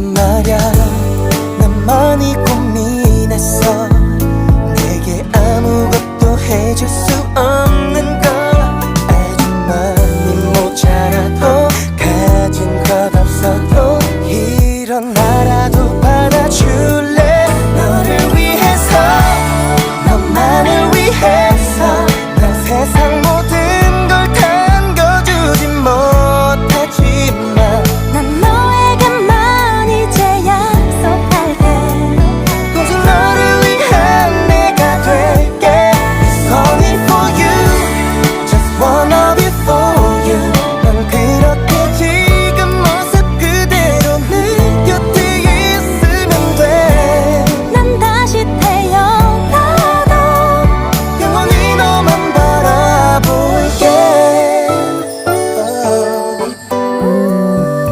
말야.